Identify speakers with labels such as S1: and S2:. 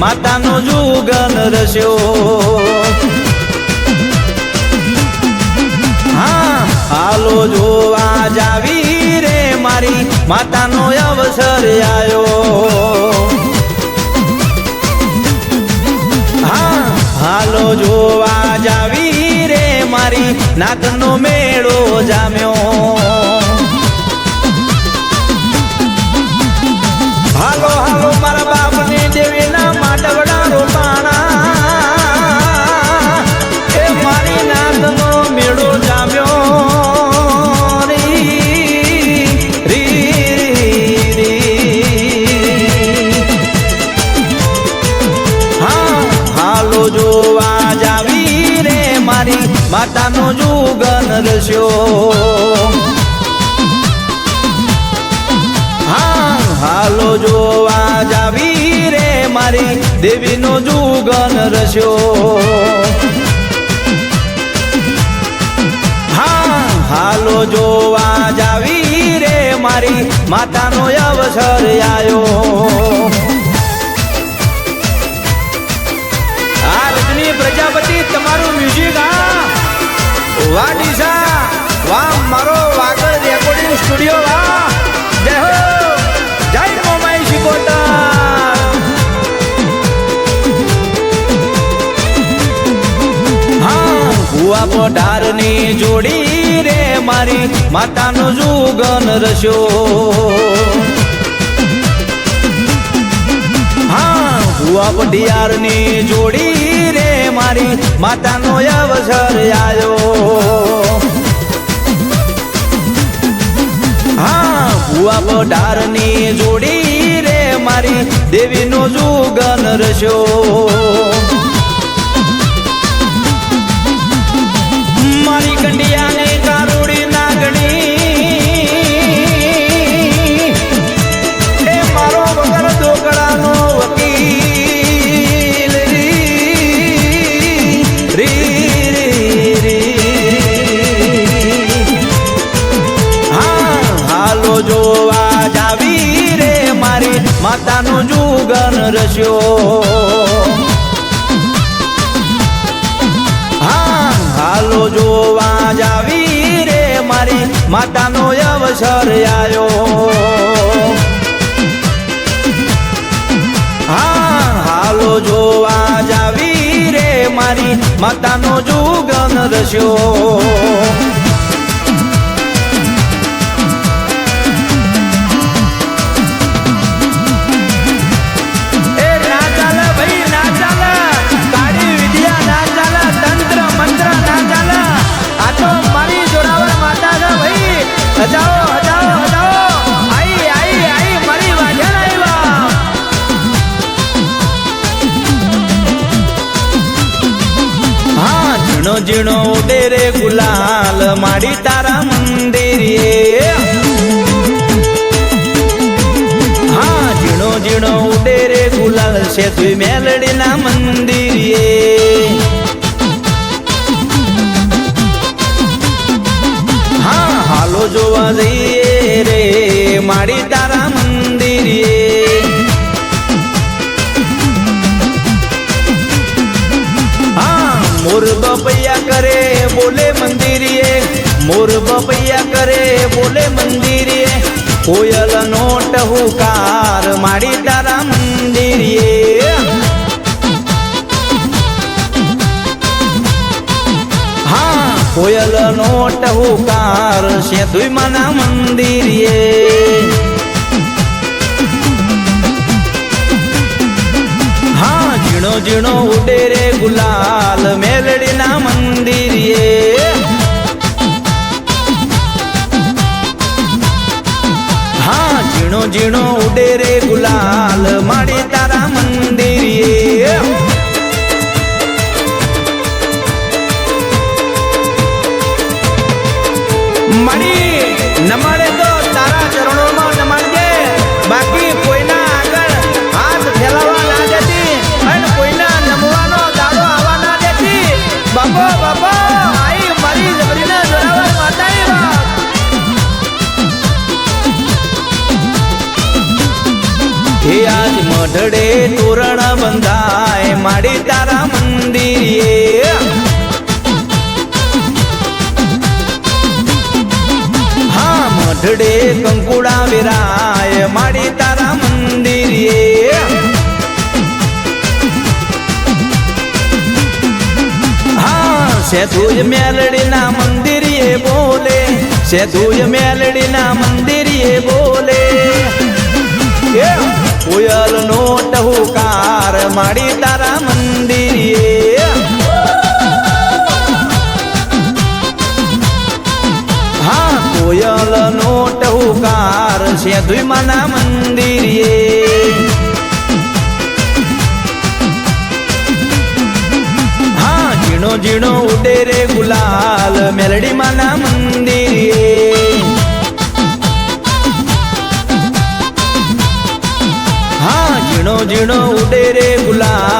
S1: માતાનો જુગન રસ્યો હા, હાલો જોવા જાવી રે મારી, માતાનો અવસર આવ્યો હા, હાલો જોવા જાવી રે મારી, નાગનો મેળો જામ્યો. જોવા જાવી રે મારી માતાનો જુગન રસ્યો હા, હાલો જોવા જાવી રે મારી દેવીનો જુગન રસ્યો હાલો જોવા જાવી રે મારી માતાનો અવસર આયો. વાહ મારો હો. ભુવા પઢારની જોડી રે મારી. માતાનો જુગન હા ભુવા પઢિયારની જોડી મારી માતાનો અવસર આયો. હા ભુવા પઢારની જોડી રે મારી દેવીનો જુગન રસ્યો માતાનો જુગન રસ્યો હા, હાલો જોવા જાવી રે મારી માતાનો અવસર આવ્યો હા, હાલો જોવા જાવી રે મારી માતાનો જુગન રસ્યો હા ઝીણો ઝીણો ગુલાલ, માડી તારા મંદિર. હા, ઝીણો ઝીણો ઉદેરે ગુલાલ છે તું મેલડીના મંદિરે મોર બપૈયા કરે બોલે મંદિરે. કોયલ નો ટહુકાર માડી તારા મંદિરે. હા, કોયલ નો ટહુકાર સેતુમાના મંદિરે. હા, ઝીણો ઝીણો ઉડે રે ગુલાલ મેલડીના મંદિરે ઝીણો ઉડે રે ગુલાલ માડી તારા મંદિરે મારી હે આજ મઢડે તોરણ બંધાય માડી તારા મંદિરે. હા, મઢડે કંકુડા વિરાય માડી તારા મંદિરે. હા, સેતુજ મેલડીના મંદિરે બોલે, સેતુજ મેલડીના મંદિરે બોલે. એ કોયલ નો ટહુકાર માડી તારા મંદિરે. હા કોયલ નો ટહુકાર સેતુજ માના મંદિરે. હા, ઝીણો ઝીણો ઉડે રે ગુલાલ મેલડી માના મંદિરે. ઝીણો ઉડે રે મંદિરે